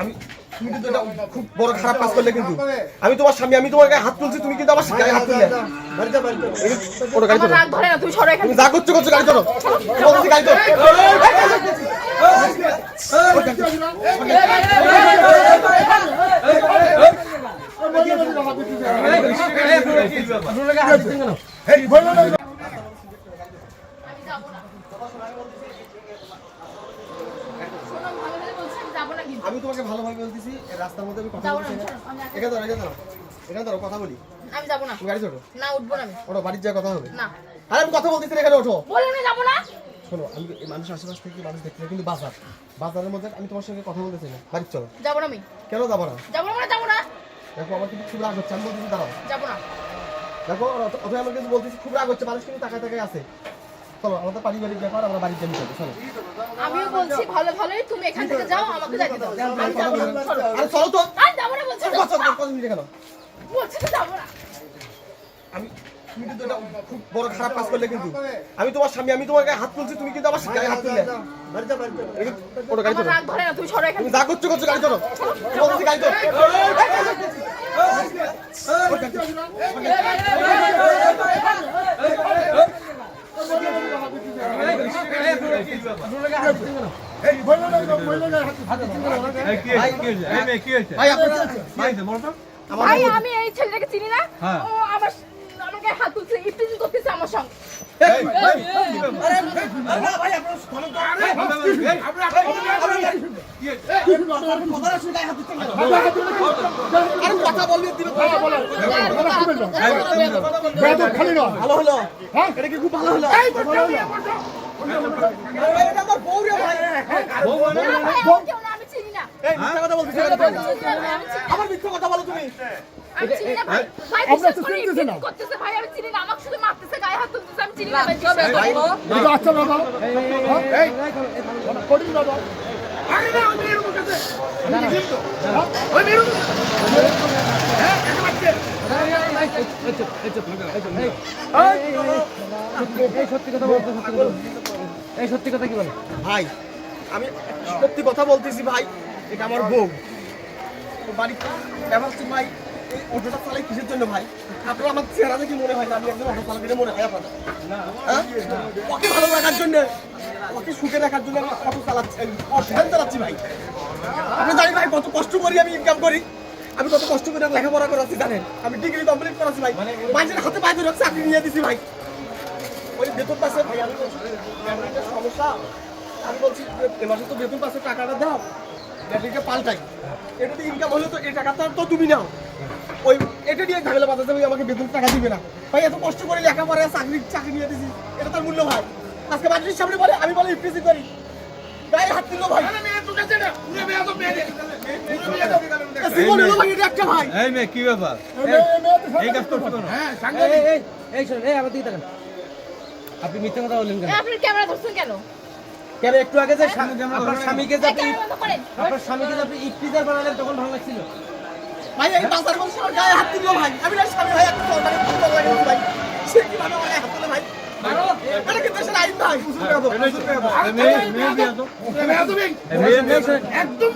আমি তুমি কিন্তু খুব বড় খারাপ কাজ করলে কিন্তু আমি তোমার স্বামী আমি তোমার গায়ে হাত তুলছি তুমি কিন্তু আমার গায়ে হাত তুললে ওটা গাড়ি চলো রাগ ধরে না তুমি সরো এখান তুমি থেকে। যা করছ করছ গাড়ি চলো গাড়ি চলো আমি যাব না শোনো, আমি ভালো করে বলছি, আমি। তোমাকে ভালোভাবে বলতেছি রাস্তার মধ্যে আমি কথা বলছি না শোনো, আমি আগে- এখানে দাঁড়াও দাঁড়াও কথা বলি। আমি যাব না। গাড়ি চলো না উঠবো না আমি। ওটা বাড়ির যা কথা হবে। না। আরে আমি কথা বলতেছি এখানে ওঠো। বললাম না যাব না। শোনো আমি এই মানুষ আশেপাশ থেকে মানুষ দেখতে কিন্তু বাজার। বাজারের মধ্যে আমি তোমার সঙ্গে কথা বলতেছি না। বাড়ি চলো। যাব না আমি। কেন যাব না? যাব না মানে যাব না। দেখো আমার কিন্তু খুব রাগ হচ্ছে আমি বলতেছি দাঁড়াও। যাব না। দেখো অথবা আমার কিন্তু বলতেছি খুব রাগ হচ্ছে মানুষ কিন্তু টাকা টাকায় আছে। চলো আমাদের পারিবারিক ব্যাপার আমরা বাড়ির জন্য চলো চলো। আমিও বলছি ভালো ভালোই তুমি এখান থেকে যাও আমাকে যাইতে দাও আমি যাব না চলো। আরে চলো তো আর যাব না বলছি কত কত মিনিট কেন বলছি তো যাব না আমি তুমি কিন্তু এটা খুব বড় খারাপ কাজ করলে কিন্তু আমি তোমার স্বামী আমি তোমার গায়ে হাত তুলছি তুমি কিন্তু আমার গায়ে হাত তুললে ওটা গাড়ি আমার চলো রাগ ধরে না তুমি সরো এখান থেকে। যা করছ করছ গাড়ি চলো গাড়ি চলো ভাই আমি এই ছেলেটাকে চিনি না হ্যাঁ। ও আমার আমাকে হাত তুলছে ইফতিজি করতেছে আমার সঙ্গে আরে কথা বলবি দিবে ভালো হলো এটা কি খুব ভালো হলো আমার মিথ্যা কথা বলো তুমি সত্যি কথা বলতে সত্যি কথা এই সত্যি কথা কি বলে? ভাই আমি সত্যি কথা বলতেছি ভাই এটা আমার বউ। তো বাড়িতে ব্যাপার হচ্ছে ভাই এই অটোটা চালাই কিসের জন্য ভাই? আপনার আমার চেহারা দেখে মনে হয় না আমি অটো চালাকি মনে হয় আপনার? ওকে ভালো রাখার জন্য ওকে সুখে রাখার জন্য আমি অটো চালাচ্ছি চালাচ্ছি ভাই। আপনি ভাই কত কষ্ট করি আমি ইনকাম করি। আমি কত কষ্ট করে লেখাপড়া করাচ্ছি জানেন। আমি ডিগ্রি কমপ্লিট করাচ্ছি ভাই। মানুষের হাতে পায়ে ধরে চাকরি নিয়ে দিছি ভাই। ওই বেতন পাশে ভাই আমি বলছি সমস্যা? আমি বলছি যে এ মাসে তো বেতন পাশে টাকাটা দাও ব্যাটারিটা পাল্টাই। এটা দিয়ে ইনকাম হলে তো এই টাকাটা তো তুমি নাও। ওই এটা দিয়ে ঝামেলা বাঁচাতে হবে আমাকে বেতন টাকা দিবে না। ভাই এত কষ্ট করে লেখাপড়া চাকরি চাকরি নিয়ে দিছি এটা তার মূল্য ভাই। আজকে বাড়ির সামনে বলে আমি বলে ইফটিসি করি। গায়ে হাত দিল ভাই। জীবন ভাই এটা একটা ভাই। এই মেয়ে কি ব্যাপার? এই কাজ করছ এই এই শোনেন এই আমার দিকে তাকান। আপনি মিথ্যা কথা বললেন কেন? আপনি ক্যামেরা ধরছেন কেন? কেন একটু আগে যে আপনার স্বামীকে যে আপনি। আপনার স্বামীকে যে আপনি ইফতিজার বানালেন তখন ভালো লাগছিল। ভাই এই বাজার বলছে আমার গায়ে হাত দিল ভাই। আমি না স্বামী ভাই একটা সরকারি ফুটবল লাগাইছি ভাই সে কীভাবে আমার গায়ে হাত দিল ভাই? তো একদম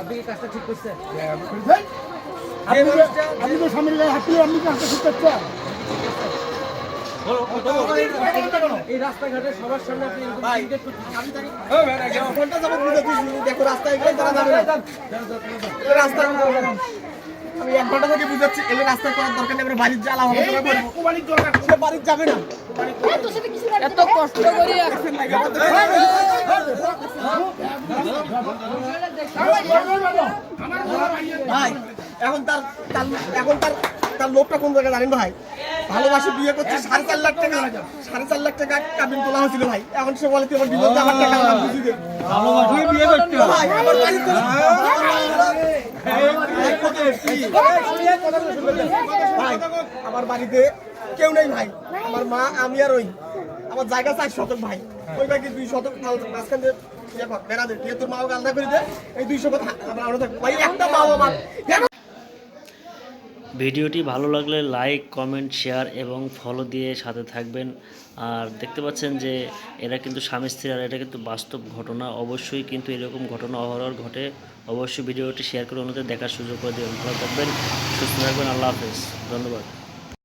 আপনি কি কাজটা ঠিক করছেন আপনি তো স্বামীর গায়ে আপনি কাজটা ঠিক করছেন এই রাস্তাঘাটে সবার সামনে আপনি এরকম ভাই, indicate করছেন। আমি জানি, এক ঘণ্টা যাবত দেখো। রাস্তায় এগুলো আমি এক ঘণ্টা থেকে বুঝাচ্ছি এলে রাস্তা করার দরকার নেই আমরা বাড়ির জ্বালা হবে সে বাড়ির যাবে না। এত কষ্ট করি এখন তার তার এখন তার তার লোকটা কোন জায়গায় জানেন ভাই? ভালোবাসে বিয়ে করছে সাড়ে চার লাখ টাকা সাড়ে চার লাখ টাকা কাবিন তোলা হয়েছিল ভাই। এখন সে বলে তুই আমার বিপদে আমার টাকা আমার বুঝি দে। বিয়ে করতে ভাই আমার বাড়ি তো ভাই আমার বাড়িতে কেউ নেই ভাই। আমার মা আমি আর ওই আমার জায়গা চার শতক ভাই। ওই বাকি দুই শতক মাঝখান দিয়ে ইয়ে বেড়া দে। তোর মাও আলাদা করে দে। এই দুই শতক আমরা থাকব। ভাই একটা মাও আমার। ভিডিওটি ভালো লাগলে লাইক, কমেন্ট, শেয়ার এবং ফলো দিয়ে সাথে থাকবেন। আর দেখতে পাচ্ছেন যে এরা কিন্তু স্বামী স্ত্রী আর এটা কিন্তু বাস্তব ঘটনা। অবশ্যই কিন্তু এরকম ঘটনা অহরহর ঘটে। অবশ্যই ভিডিওটি শেয়ার করে অন্যদের দেখার সুযোগ করে দেবেন। ভালো থাকবেন, সুস্থ থাকবেন। আল্লাহ হাফেজ। ধন্যবাদ।